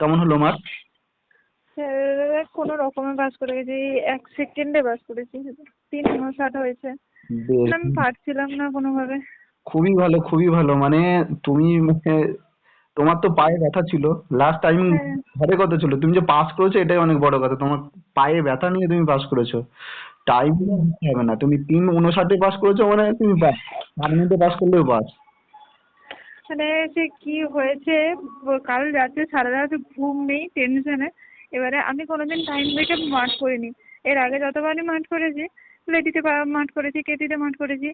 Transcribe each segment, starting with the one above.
কেমন হলো mark sir কোনো রকমে পাস করে গেছি। এক সেকেন্ডে পাস করেছি। তিন উনষাট হয়েছে। আমি পারছিলাম না কোনোভাবে। খুবই ভালো খুবই ভালো। মানে তুমি তোমার তো পায়ে ব্যথা ছিল। লাস্ট টাইম হ্যাঁ। ঘরে কত ছিল? তুমি যে পাস করেছ এটাই অনেক বড় কথা। তোমার পায়ে ব্যথা নিয়ে তুমি পাস করেছ। টাইম হবে না। তুমি তিন উনষাটে পাস করেছ মানে তুমি পাস চার মিনিটে পাস করলেও পাস মানে সে কি হয়েছে? কাল রাতে, সারা রাত ঘুম নেই টেনশনে এবারে আমি কোনোদিন টাইম দেখে মাঠ করিনি। এর আগে যতবারই মাঠ করেছি লেডিতে মাঠ করেছি, কেটিতে মাঠ করেছি,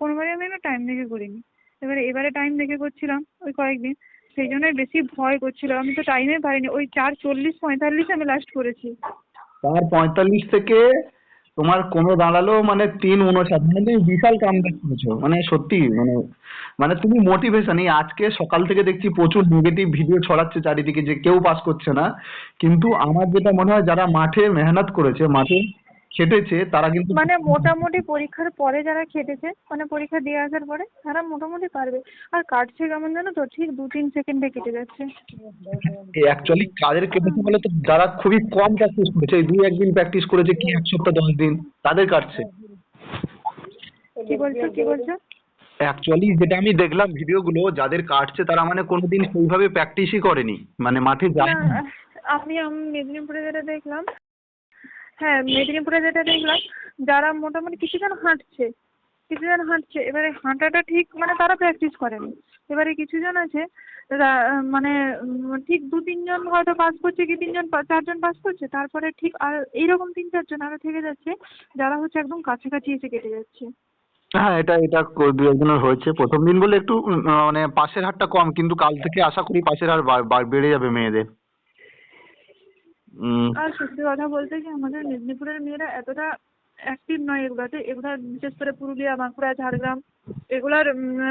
কোনোবারই আমি না টাইম দেখে করিনি। এবারে এবারে টাইম দেখে করছিলাম ওই কয়েকদিন। সেই জন্যই বেশি ভয় করছিল আমি তো টাইমে পারিনি। ওই চার চল্লিশ পঁয়তাল্লিশ আমি লাস্ট করেছি। তার পঁয়তাল্লিশ থেকে তোমার কমে দাঁড়াল মানে তিন উনষাট মানে তুমি বিশাল কামব্যাক করেছ মানে সত্যি মানে মানে তুমি মোটিভেশন এই আজকে সকাল থেকে দেখছি প্রচুর নেগেটিভ ভিডিও ছড়াচ্ছে চারিদিকে যে কেউ পাস করছে না। কিন্তু আমার যেটা মনে হয়, যারা মাঠে মেহনত করেছে, মাঠে খেটেছে তারা কিন্তু মানে মোটামুটি পরীক্ষার পরে যারা খেটেছে মানে পরীক্ষা দিয়ে আসার পরে তারা মোটামুটি পারবে। আর কাটছে কেমন জানো তো? ঠিক দু তিন সেকেন্ডে কেটে যাচ্ছে। অ্যাকচুয়ালি কাদের কেটেছে বলে তো? যারা খুবই কম প্র্যাকটিস করেছে এই দুই একদিন প্র্যাকটিস করেছে কি এক সপ্তাহ দশ দিন তাদের কাটছে। কি বলছো কি বলছো? অ্যাকচুয়ালি যেটা আমি দেখলাম ভিডিওগুলো যাদের কাটছে তারা মানে কোনোদিন সেইভাবে প্র্যাকটিসই করেনি। মানে মাঠে যায় আমি আম- মেদিনীপুরে যেটা দেখলাম হ্যাঁ মেদিনীপুরে যেটা দেখলাম, যারা মোটামুটি কিছুজন হাঁটছে কিছুজন হাঁটছে, এবারে হাঁটাটা ঠিক মানে তারা প্র্যাকটিস করেনি। এবারে কিছুজন আছে মানে ঠিক দু তিনজন হয়তো পাস করছে, কি তিনজন চারজন পাস করছে, তারপরে ঠিক আর এইরকম তিন চারজন আরও থেকে যাচ্ছে, যারা হচ্ছে একদম কাছাকাছি এসে কেটে যাচ্ছে। হ্যাঁ এটা এটা দু একজনের হয়েছে। প্রথম দিন বলে একটু মানে পাশের হারটা কম, কিন্তু কাল থেকে আশা করি পাশের হার বেড়ে যাবে মেয়েদের। আর সত্যি কথা বলতে কি আমাদের মেদিনীপুরের মেয়েরা এতটা অ্যাক্টিভ নয় এগুলাতে এগুলা বিশেষ করে পুরুলিয়া বাঁকুড়া ঝাড়গ্রাম এগুলার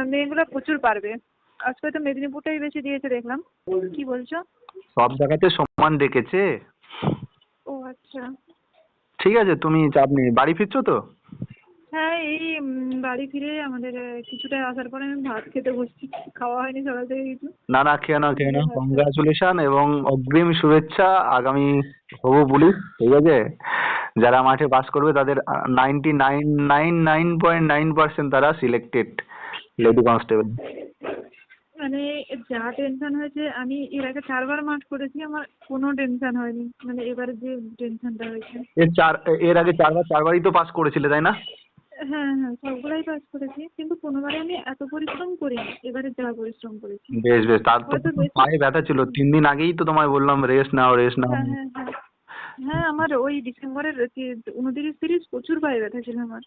মেয়েগুলো প্রচুর পারবে। আজকে তো মেদিনীপুরটাই বেশি দিয়েছে দেখলাম। কি বলছো? সব জায়গাতে সমান ডেকেছে। ও আচ্ছা। ঠিক আছে তুমি চাপ নেই। বাড়ি ফিরছো তো? হ্যাঁ এই বাড়ি ফিরে আমাদের কিছুটা আসার পরে আমি ভাত খেতে বসছি। খাওয়া হয়নি সকাল থেকে কিছু। না না খেয়ে নাও খেয়ে নাও। কংগ্রাচুলেশন এবং অগ্রিম শুভেচ্ছা আগামী হবু পুলিশ ঠিক আছে? যারা মাঠে পাস করবে তাদের ninety nine nine nine point nine percent তারা সিলেক্টেড লেডি কনস্টেবল মানে যা টেনশন হয়েছে আমি এর আগে চারবার মাঠ করেছি আমার কোনো টেনশন হয়নি। মানে এবারে যে টেনশনটা হয়েছে। এর চার এর আগে চারবার চারবারই তো পাস করেছিলে তাই না? হ্যাঁ হ্যাঁ সবগুলাই পাস করেছি কিন্তু কোনোবারে আমি এত পরিশ্রম করিনি এবারে যা পরিশ্রম করেছি। বেশ বেশ তার তো পায়ে ব্যথা ছিল তিন দিন আগেই তো তোমায় বললাম রেস্ট নাও রেস্ট নাও। হ্যাঁ হ্যাঁ হ্যাঁ। হ্যাঁ আমার ওই ডিসেম্বরের উনতিরিশ তিরিশ প্রচুর পায়ে ব্যথা ছিল আমার।